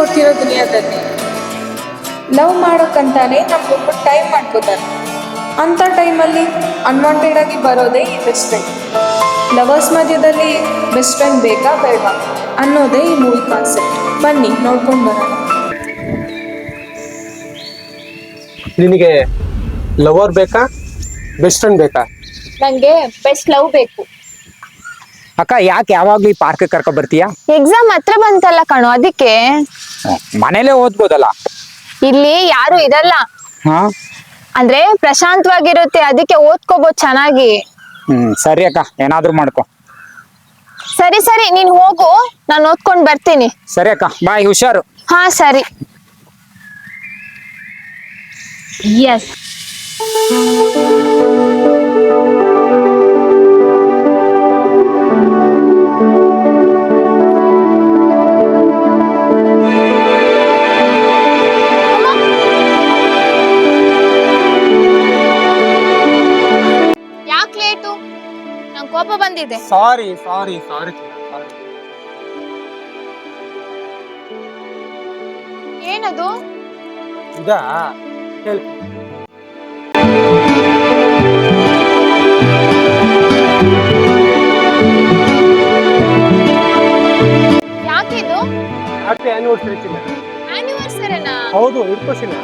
ಓಡ್ತಿರೋ ದುನಿಯಾದಲ್ಲಿ. Love ಮಾಡೋಕ್ಕಂತಾನೆ ನಮ್ಗೊಬ್ಬ time ಮಾಡ್ಕೋತಾರೆ. ಅಂಥ ಟೈಮಲ್ಲಿ ಅನ್ವಾಂಟೆಡ್ ಆಗಿ ಬರೋದೇ ಈ ಬೆಸ್ಟ್ ಫ್ರೆಂಡ್ ಲವರ್ಸ್ ಮಧ್ಯದಲ್ಲಿ ಬೆಸ್ಟ್ ಫ್ರೆಂಡ್ ಬೇಕಾ ಬೇಡ ಅನ್ನೋದೇ ಈ ಮೂವಿ ಕಾನ್ಸೆಪ್ಟ್ ಬನ್ನಿ ನೋಡ್ಕೊಂಡು ಬರೋಣ. ನಿನಗೆ ಲವರ್ ಬೇಕಾ? ಬೆಸ್ಟ್ ಫ್ರೆಂಡ್ ಬೇಕಾ? ನನಗೆ ಬೆಸ್ಟ್ ಲವ್ ಬೇಕು. ಅಕ್ಕ ಯಾಕೆ ಯಾವಾಗ್ಲೂ ಈ ಪಾರ್ಕ್ ಕರ್ಕೊ ಬರ್ತೀಯಾ? ಎಕ್ಸಾಮ್ ಹತ್ರ ಬಂತಲ್ಲ ಕಣೋ ಅದಕ್ಕೆ. ಮನೇಲೆ ಓದ್ಬೋದಲ್ಲ? ಇಲ್ಲಿ ಯಾರು ಇರಲ್ಲ. ಹಾ? ಅಂದ್ರೆ ಪ್ರಶಾಂತವಾಗಿರುತ್ತೆ ಅದಕ್ಕೆ ಓದ್ಕೋಬಹುದು ಚೆನ್ನಾಗಿ. ಹ್ಮ್ ಸರಿ ಅಕ್ಕ ಏನಾದ್ರೂ ಮಾಡ್ಕೊ. ಸರಿ ಸರಿ ನೀನ್ ಹೋಗು ನಾನು ಓದ್ಕೊಂಡ್ ಬರ್ತೀನಿ. ಸರಿ ಅಕ್ಕ ಬಾಯ್ ಹುಷಾರು. ಹಾ ಸರಿ. ಎಸ್ ಕೋಪ ಬಂದಿದೆ. ಸಾರಿ ಸಾರಿ ಸಾರಿ ಏನದು? ಇದಾ ಹೇಳಿ. ಯಾಕಿದು? ಹ್ಯಾಪಿ ಆನಿವರ್ಸರಿ ಚಿನ್ನ. ಆನಿವರ್ಸರಿನಾ ಹೌದು ಇಟ್ಕೋ ಚಿನ್ನ.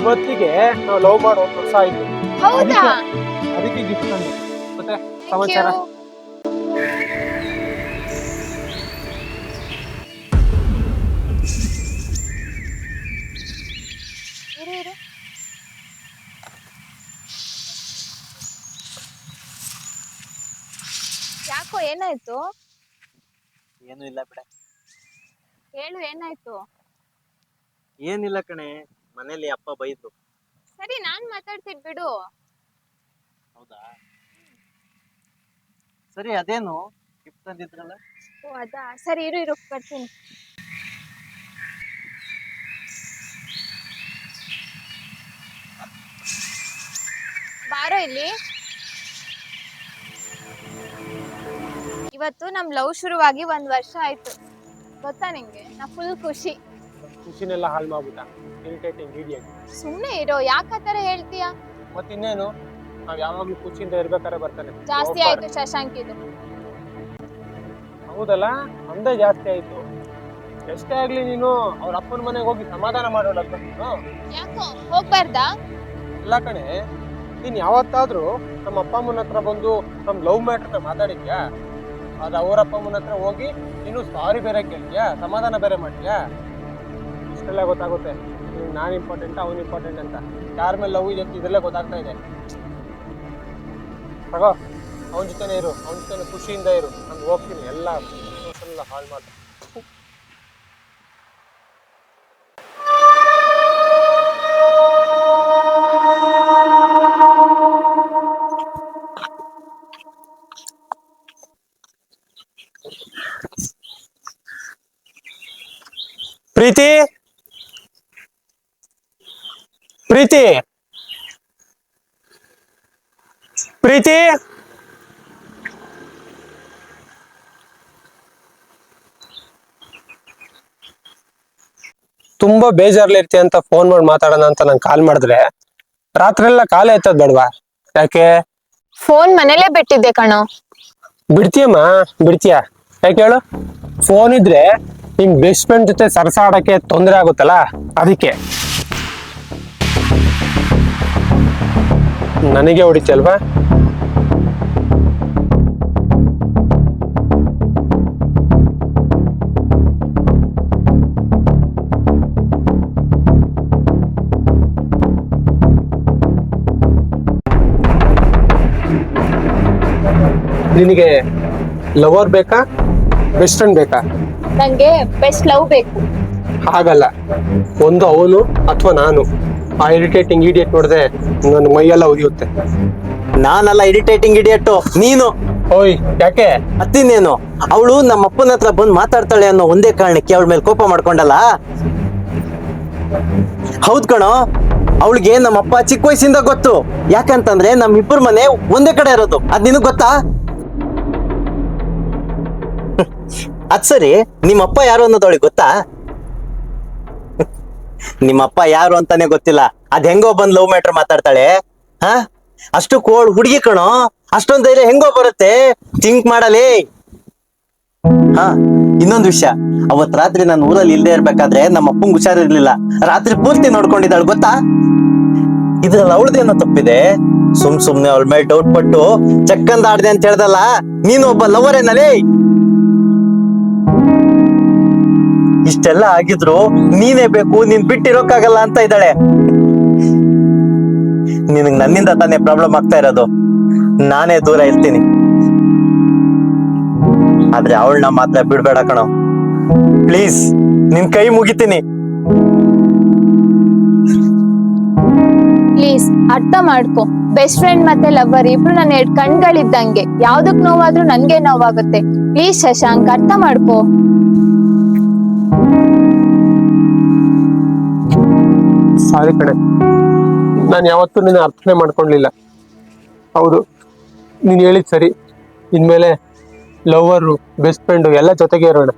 ಇವತ್ತಿಗೆ ನಾವು ಲವ್ ಮಾಡೋ ಒಂದು ವರ್ಷ ಆಯ್ತು ಹೌದಾ? ಅದಕ್ಕೆ ಗಿಫ್ಟ್ ತಂದೆ. ಮತ್ತೆ ಸಮಾಚಾರ? ಯಾಕೋ ಏನಾಯ್ತು? ಏನು ಇಲ್ಲ ಬಿಡ. ಹೇಳು ಏನಾಯ್ತು? ಏನಿಲ್ಲ ಕಣೆ ಮನೇಲಿ ಅಪ್ಪ ಬೈದ್ರು. ಸರಿ ನಾನ್ ಮಾತಾಡ್ತೀನಿ ಬಿಡು. ಹೌದಾ? ಸರಿ ಅದೇನು ಗಿಫ್ಟ್ ತಂದಿದ್ರಲ್ಲ? ಓ ಅದಾ? ಸರಿ ಇರು ಇರು ಬರ್ತೀನಿ. ಬಾರೋ ಇಲ್ಲಿ. ಇವತ್ತು ನಮ್ ಲವ್ ಶುರುವಾಗಿ ಒಂದ್ ವರ್ಷ ಆಯ್ತು. ಗೊತ್ತಾ ನಿಂಗೆ? ನಾ ಫುಲ್ ಖುಷಿ. ಖುಷಿನೆಲ್ಲ ಹಾಳು ಮಾಡ್ಬಿಟ್ಟ. ಇರಿಟೇಟಿಂಗ್ ಸುಮ್ನೆ ಇರೋ ಯಾಕ ಆತರ ಹೇಳ್ತೀಯ? ಮತ್ತಿನ್ನೇನು? ನಾವ್ ಯಾವಾಗ್ಲೂ ಖುಷಿಯಿಂದ ಇರ್ಬೇಕಾದ್ರೆ ಬರ್ತಾನೆ ಜಾಸ್ತಿ ಆಯ್ತು ಶಶಾಂಕ್ ಇದು. ಹೌದಲ್ಲ? ಅಂದೇ ಜಾಸ್ತಿ ಆಯ್ತು. ಎಷ್ಟೇ ಆಗ್ಲಿ ನೀನು ಅವ್ರ ಅಪ್ಪನ ಮನೆಗೆ ಹೋಗಿ ಸಮಾಧಾನ ಮಾಡೋಲ್ಲ ನೀನು? ಯಾಕೋ? ಹೋಗ್ಬಾರ್ದಾ? ಇಲ್ಲ ಕಣೆ. ನೀನ್ ಯಾವತ್ತಾದ್ರೂ ನಮ್ಮ ಅಪ್ಪ ಅಮ್ಮನ ಹತ್ರ ಬಂದು ನಮ್ ಲವ್ ಮ್ಯಾಟ್ರನ್ನ ಮಾತಾಡಿದ್ಯಾ? ಅದು ಅವ್ರ ಅಪ್ಪ ಅಮ್ಮನ ಹತ್ರ ಹೋಗಿ ನೀನು ಸಾರಿ ಬೇರೆ ಕೇಳ್ತೀಯಾ ಸಮಾಧಾನ ಬೇರೆ ಮಾಡ್ತೀಯಾ? ಇಷ್ಟೆಲ್ಲ ಗೊತ್ತಾಗುತ್ತೆ. ನೀನ್ ನಾನ್ ಇಂಪಾರ್ಟೆಂಟ್ ಅವ್ನು ಇಂಪಾರ್ಟೆಂಟ್ ಅಂತ. ಯಾರ ಮೇಲೆ ಲವ್ ಇದೆ ಅಂತ ಇದೆಲ್ಲ ಗೊತ್ತಾಗ್ತಾ ಇದೆ. ತಗೋ. ಅವನ ಜೊತೆನೇ ಇರು, ಅವನ ಜೊತೆ ಖುಷಿಯಿಂದ ಇರು. ನಾನು ಹೋಗ್ತೀನಿ, ಎಲ್ಲ ಎಲ್ಲ ಹಾಳು ಮಾಡಿ. ಪ್ರೀತಿ? ಪ್ರೀತಿ? ಪ್ರೀತಿ? ತುಂಬಾ ಬೇಜಾರ್ಲಿರ್ತಿ ಅಂತ ಫೋನ್ ಮಾಡಿ ಮಾತಾಡೋಣ ಅಂತ ನಂಗೆ ಕಾಲ್ ಮಾಡಿದ್ರೆ. ರಾತ್ರಿ ಎಲ್ಲ ಕಾಲ ಎತ್ತದ್ ಬೇಡವಾ? ಯಾಕೆ? ಫೋನ್ ಮನೇಲೆ ಬಿಟ್ಟಿದ್ದೆ ಕಣೋ. ಬಿಡ್ತೀಯಮ್ಮ? ಬಿಡ್ತೀಯ? ಯಾಕೆ ಹೇಳು? ಫೋನ್ ಇದ್ರೆ ನಿಮ್ ಬೆಸ್ಟ್ ಫ್ರೆಂಡ್ ಜೊತೆ ಸರಸಾಡಕ್ಕೆ ತೊಂದರೆ ಆಗುತ್ತಲ್ಲ ಅದಕ್ಕೆ. ನನಗೆ ಹೊಡಿತಲ್ವಾ ನಿನಗೆ ಲವರ್ ಬೇಕಾ ಬೆಸ್ಟ್ ಫ್ರೆಂಡ್ ಬೇಕಾ? ನಂಗೆ ಬೆಸ್ಟ್ ಲವ್ ಬೇಕು. ಹಾಗಲ್ಲ. ಒಂದು ಅವನು ಅಥವಾ ನಾನು. ಆ ಇರಿಟೇಟಿಂಗ್ ಇಡಿಯಟ್ ನೋಡಿದ್ರೆ ನನ್ನ ಮೈಯೆಲ್ಲ ಉರಿಯುತ್ತೆ. ನಾನಲ್ಲ ಇರಿಟೇಟಿಂಗ್ ಇಡಿಯಟ್ ನೀನು? ಓಯ್ ಯಾಕೆ? ಅತ್ತಿನೇನು ಅವಳು ನಮ್ಮ ಅಪ್ಪನ ಹತ್ರ ಬಂದು ಮಾತಾಡ್ತಾಳೆ ಅನ್ನೋ ಒಂದೇ ಕಾರಣಕ್ಕೆ ಅವಳ ಮೇಲೆ ಕೋಪ ಮಾಡ್ಕೊಂಡಲ್ಲ? ಹೌದ್ ಕಣೋ ಅವಳಿಗೆ ನಮ್ಮ ಅಪ್ಪ ಚಿಕ್ಕ ವಯಸ್ಸಿಂದ ಗೊತ್ತು. ಯಾಕಂತಂದ್ರೆ ನಮ್ ಇಬ್ಬರ ಮನೆ ಒಂದೇ ಕಡೆ ಇರೋದು. ಅದ್ ನಿನಗ್ ಗೊತ್ತಾ? ಅದ್ ಸರಿ. ನಿಮ್ಮ ಅಪ್ಪ ಯಾರು ಅನ್ನೋದು ಅವಳಿಗೆ ಗೊತ್ತಾ? ನಿಮ್ಮಪ್ಪ ಯಾರು ಅಂತಾನೆ ಗೊತ್ತಿಲ್ಲ. ಅದ್ ಹೆಂಗೋ ಬಂದ್ ಲವ್ ಮ್ಯಾಟ್ರ್ ಮಾತಾಡ್ತಾಳೆ. ಹಾ? ಅಷ್ಟು ಕೋಳ್ ಹುಡುಗಿ ಕಣೋ. ಅಷ್ಟೊಂದ್ ಧೈರ್ಯ ಹೆಂಗೋ ಬರುತ್ತೆ? ಥಿಂಕ್ ಮಾಡಲಿ. ಹಾ? ಇನ್ನೊಂದು ವಿಷಯ. ಅವತ್ ರಾತ್ರಿ ನಾನು ಊರಲ್ಲಿ ಇಲ್ಲದೆ ಇರ್ಬೇಕಾದ್ರೆ ನಮ್ಮ ಹುಷಾರ್ ಇರ್ಲಿಲ್ಲ ರಾತ್ರಿ ಪೂರ್ತಿ ನೋಡ್ಕೊಂಡಿದ್ದಾಳು, ಗೊತ್ತಾ? ಇದ್ರಲ್ಲಿ ಅವಳದೇನೋ ತಪ್ಪಿದೆ. ಸುಮ್ ಸುಮ್ನೆ ಅವಳ ಮೇಲೆ ಡೌಟ್ ಪಟ್ಟು ಚಕ್ಕಂದಾಡ್ದೆ ಅಂತ ಹೇಳ್ದಲ್ಲ, ನೀನು ಒಬ್ಬ ಲವರ್ ಇಷ್ಟೆಲ್ಲ ಆಗಿದ್ರು ನೀನೇ ಬೇಕು, ನೀನ್ ಬಿಟ್ಟಿರೋಕ್ಕಾಗಲ್ಲ ಅಂತ ಇದ್ದಾಳೆ. ನಿನಗ್ ನನ್ನಿಂದ ತಾನೇ ಪ್ರಾಬ್ಲಮ್ ಆಗ್ತಾ ಇರೋದು. ನಾನೇ ದೂರ ಇರ್ತೀನಿ. ಆದ್ರೆ ಅವಳನ್ನ ಮಾತ್ರ ಬಿಡ್ಬೇಡ ಕಣೋ. ಪ್ಲೀಸ್, ನಿನ್ ಕೈ ಮುಗಿತೀನಿ. ಪ್ಲೀಸ್, ಅರ್ಥ ಮಾಡ್ಕೊ. ಬೆಸ್ಟ್ ಫ್ರೆಂಡ್ ಮತ್ತೆ ಲವರ್ ಇಬ್ರು ನನ್ನ ಎರಡು ಕಣ್ಗಳಿದ್ದಂಗೆ. ಯಾವ್ದಕ್ ನೋವಾದ್ರೂ ನನ್ಗೆ ನೋವಾಗುತ್ತೆ. ಪ್ಲೀಸ್ ಶಶಾಂಕ್, ಅರ್ಥ ಮಾಡ್ಕೊ. ಸಾರಿ ಕಣೆ. ನಾನು ಯಾವತ್ತೂ ನಿನ್ನ ಅರ್ಥನೆ ಮಾಡ್ಕೊಳ್ಲಿಲ್ಲ ಹೌದು, ನೀನು ಹೇಳಿದ್ ಸರಿ. ಇನ್ಮೇಲೆ ಲವರು ಬೆಸ್ಟ್ ಫ್ರೆಂಡು ಎಲ್ಲ ಜೊತೆಗೆ ಇರೋಣ.